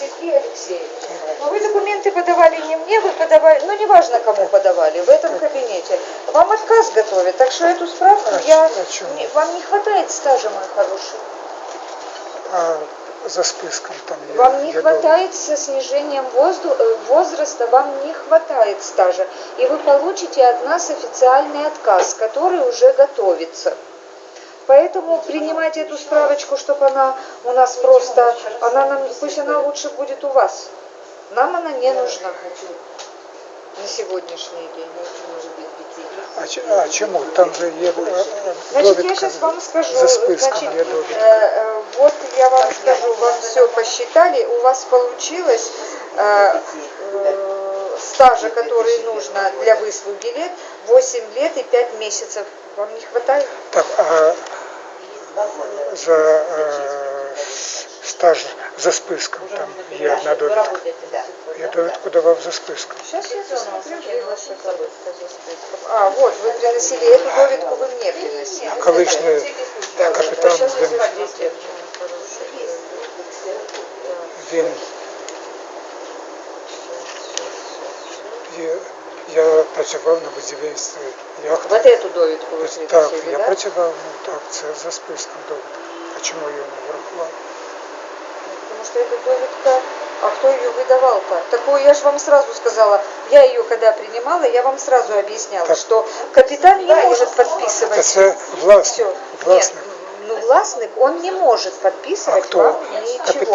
Сергей Алексеевич, ну вы документы подавали не мне, вы подавали, ну неважно кому подавали, в этом кабинете. Вам отказ готовят, так что эту справку А я... не- вам не хватает стажа, мой хороший. А за списком там я Вам не я хватает со снижением возду- э, возраста, вам не хватает стажа. И вы получите от нас официальный отказ, который уже готовится. Поэтому принимайте эту справочку, чтобы она у нас просто, она нам, пусть она лучше будет у вас. Нам она не нужна на сегодняшний день. А, ч- а чому? Там же є е, е, Значит, я довідка сейчас вам скажу. за списком Значит, є довідка. э, э, вот я вам скажу, вам все посчитали, у вас получилось э, э, стажа, который нужно для выслуги лет, 8 лет и 5 месяцев. Вам не хватает? Так, а за е, стаж за списком там є одна довідка. Я довідку давав за списком. Сейчас я посмотрю, где ваша довідка за списком. А, вот, вы приносили эту довідку, вы мне приносили. Колишній капітан Сейчас він, здесь він є- я працював на будівництві яхти. Вот эту довідку ви Так, приносили, я да? працював, ну так, це за списком довідка. А чому я не врахував? Потому что эта довідка, а кто ее выдавал-то? Такое я же вам сразу сказала, я ее когда принимала, я вам сразу объясняла, Так. что капитан не может подписывать. Та це власник, Все. Нет, власник. ну властник, он не может А подписывать хто? вам ничего. Капітан.